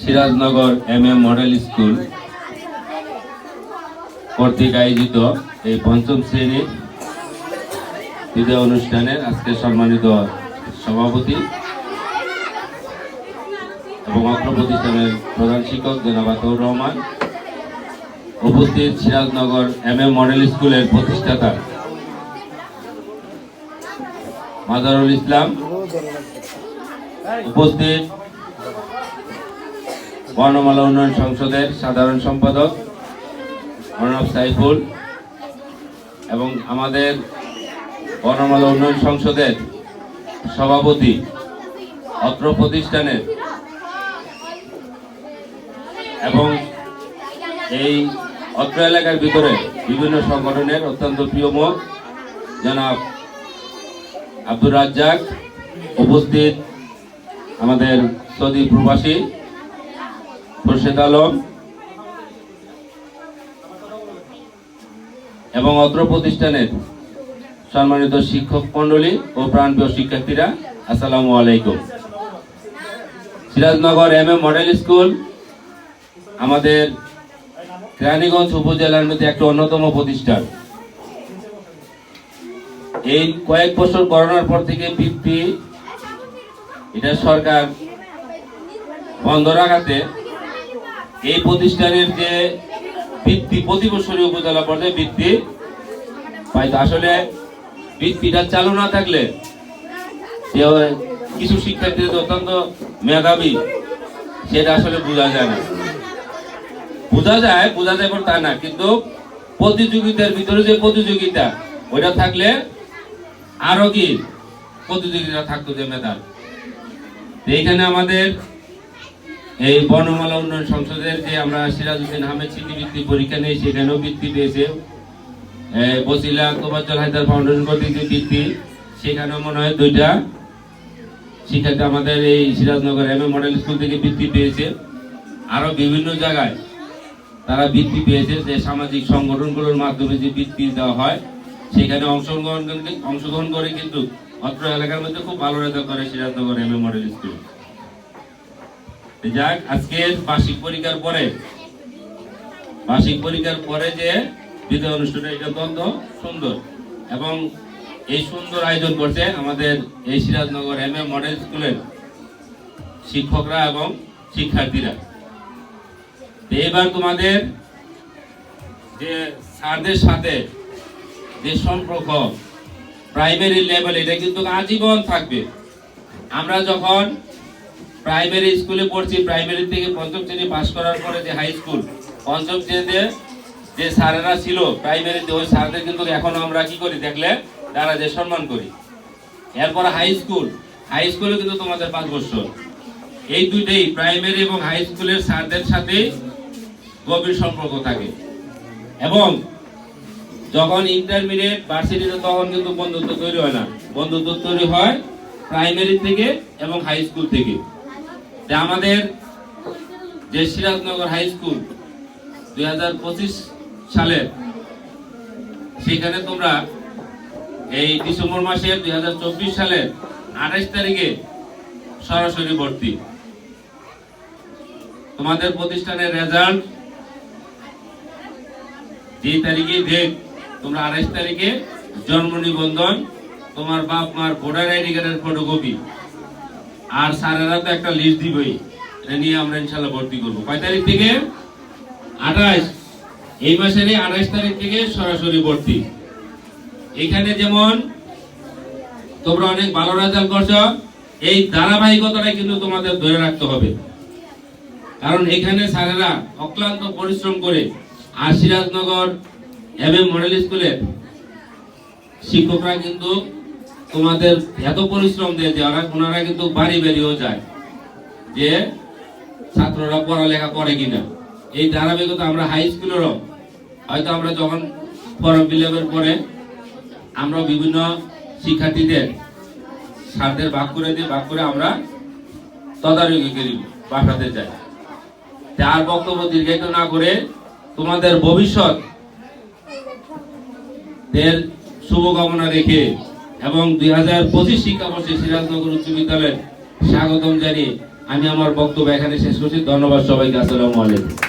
Sirajnagar M M model school কর্তৃক আয়োজিত এই পঞ্চম শ্রেণির বিদায় অনুষ্ঠানের আজকে সম্মানিত সভাপতি এবং অত্র প্রতিষ্ঠানের প্রধান শিক্ষক জনাব আতাউর রহমান, উপস্থিত সিরাজনগর এম এম মডেল স্কুলের প্রতিষ্ঠাতা মাজারুল ইসলাম, উপস্থিত বর্ণমালা উন্নয়ন সংসদের সাধারণ সম্পাদক অর্ণব সাইফুল এবং আমাদের বর্ণমালা উন্নয়ন সংসদের সভাপতি অত্র প্রতিষ্ঠানের এবং এই অত্র এলাকার ভিতরে বিভিন্ন সংগঠনের অত্যন্ত প্রিয় মুখ জনাব আব্দুর রাজ্জাক, উপস্থিত আমাদের সৌদি প্রবাসী খুরশেদ আলম এবং অত্র প্রতিষ্ঠানের সম্মানিত শিক্ষক মন্ডলী ও প্রাণপ্রিয় শিক্ষার্থীরা, আসসালামু আলাইকুম। Sirajnagar M M model school আমাদের কেরানীগঞ্জ উপজেলার মধ্যে একটা অন্যতম প্রতিষ্ঠান। এই কয়েক বছর করোনার পর থেকে বৃত্তি এটা সরকার বন্ধ রাখাতে এই প্রতিষ্ঠানের যে বৃত্তি প্রতি বছরই উপজেলা পর্যায়ে বৃত্তি পাইতো। আসলে বৃত্তিটা চালু না থাকলে কিছু শিক্ষার্থী যে অত্যন্ত মেধাবী, সেটা আসলে বোঝা যায় না। বোঝা যায় বোঝা যায় তা না, কিন্তু প্রতিযোগিতার ভিতরে যে প্রতিযোগিতা, ওইটা থাকলে আরও কি প্রতিযোগিতা থাকতো যে মেধার। এইখানে আমাদের এই বর্ণমালা উন্নয়ন সংসদের যে আমরা সিরাজউদ্দিন আহমেদ স্মৃতি বৃত্তি পরীক্ষা নিয়ে সেখানেও বৃত্তি পেয়েছে। বসিলা তোবাজ্জল হায়দার ফাউন্ডেশন কর্তৃক যে বৃত্তি সেখানেও মনে হয় দুইটা শিক্ষার্থী আমাদের এই Sirajnagar M A model school থেকে বৃত্তি পেয়েছে। আরও বিভিন্ন জায়গায় তারা বৃত্তি পেয়েছে যে সামাজিক সংগঠনগুলোর মাধ্যমে যে বৃত্তি দেওয়া হয়, সেখানে অংশগ্রহণ অংশগ্রহণ করে কিন্তু অত্র এলাকার মধ্যে খুব ভালো রেজাল্ট করে Sirajnagar M A model school যাক আজকের বার্ষিক পরীক্ষার পরে। বার্ষিক পরীক্ষার পরে যে বিদায় অনুষ্ঠান এটা অত্যন্ত সুন্দর। এবং এই সুন্দর আয়োজন করছে আমাদের এই সিরাজনগর এম এ মডেল স্কুলের শিক্ষকরা এবং শিক্ষার্থীরা। এবার তোমাদের যে স্যারদের সাথে যে সম্পর্ক প্রাইমারি লেভেল এটা কিন্তু আজীবন থাকবে। আমরা যখন প্রাইমারি স্কুলে পড়ছি, প্রাইমারি থেকে পঞ্চম শ্রেণি পাশ করার পরে যে হাই স্কুল পঞ্চম শ্রেণীতে যে স্যারেরা ছিল প্রাইমারিতে ওই স্যারদের কিন্তু এখনও আমরা কি করি, দেখলে তারা যে সম্মান করি। এরপর হাই স্কুল হাই স্কুলে কিন্তু তোমাদের পাঁচ বছর। এই দুইটাই প্রাইমারি এবং হাই স্কুলের স্যারদের সাথে গভীর সম্পর্ক থাকে। এবং যখন ইন্টারমিডিয়েট ভার্সিটিতে তখন কিন্তু বন্ধুত্ব তৈরি হয় না। বন্ধুত্ব তৈরি হয় প্রাইমারি থেকে এবং হাই স্কুল থেকে। যে আমাদের যে সিরাজনগর হাই স্কুল দুই হাজার পঁচিশ সালে, সেখানে তোমরা এই ডিসেম্বর মাসের দুই সালে আঠাশ তারিখে সরাসরি ভর্তি। তোমাদের প্রতিষ্ঠানের রেজাল্ট যে তারিখে দেখ তোমরা আঠাশ তারিখে জন্ম নিবন্ধন, তোমার বাপ মার ভোটার আইডি কার্ডের ফটোকপি আর স্যারেরা তো একটা লিস্ট দিবই। এটা নিয়ে আমরা ইনশাল্লাহ ভর্তি করব। কয় তারিখ থেকে? আঠাশ। এই মাসের আঠাশ তারিখ থেকে সরাসরি ভর্তি। এখানে যেমন তোমরা অনেক ভালো রেজাল্ট করছ, এই ধারাবাহিকতাটা কিন্তু তোমাদের ধরে রাখতে হবে। কারণ এখানে স্যারেরা অক্লান্ত পরিশ্রম করে আর সিরাজনগর এম এম মডেল স্কুলের শিক্ষকরা কিন্তু তোমাদের এত পরিশ্রম দিয়ে যে ওনারা কিন্তু বাড়ি বেরিয়েও যায় যে ছাত্ররা পড়ালেখা করে কিনা। এই ধারাবাহিকতা আমরা হাই স্কুলেরও হয়তো আমরা যখন ফর্ম ফিল পরে আমরা বিভিন্ন শিক্ষার্থীদের, স্যারদের ভাগ করে দিয়ে ভাগ করে আমরা তদারকি করি, বাসাতে যাই। তার বক্তব্য দীর্ঘায়িত না করে তোমাদের ভবিষ্যৎ শুভকামনা রেখে এবং দুই হাজার পঁচিশ শিক্ষাবর্ষে সিরাজনগর উচ্চ বিদ্যালয়ের স্বাগতম জানিয়ে আমি আমার বক্তব্য এখানে শেষ করছি। ধন্যবাদ সবাইকে। আসসালামু আলাইকুম।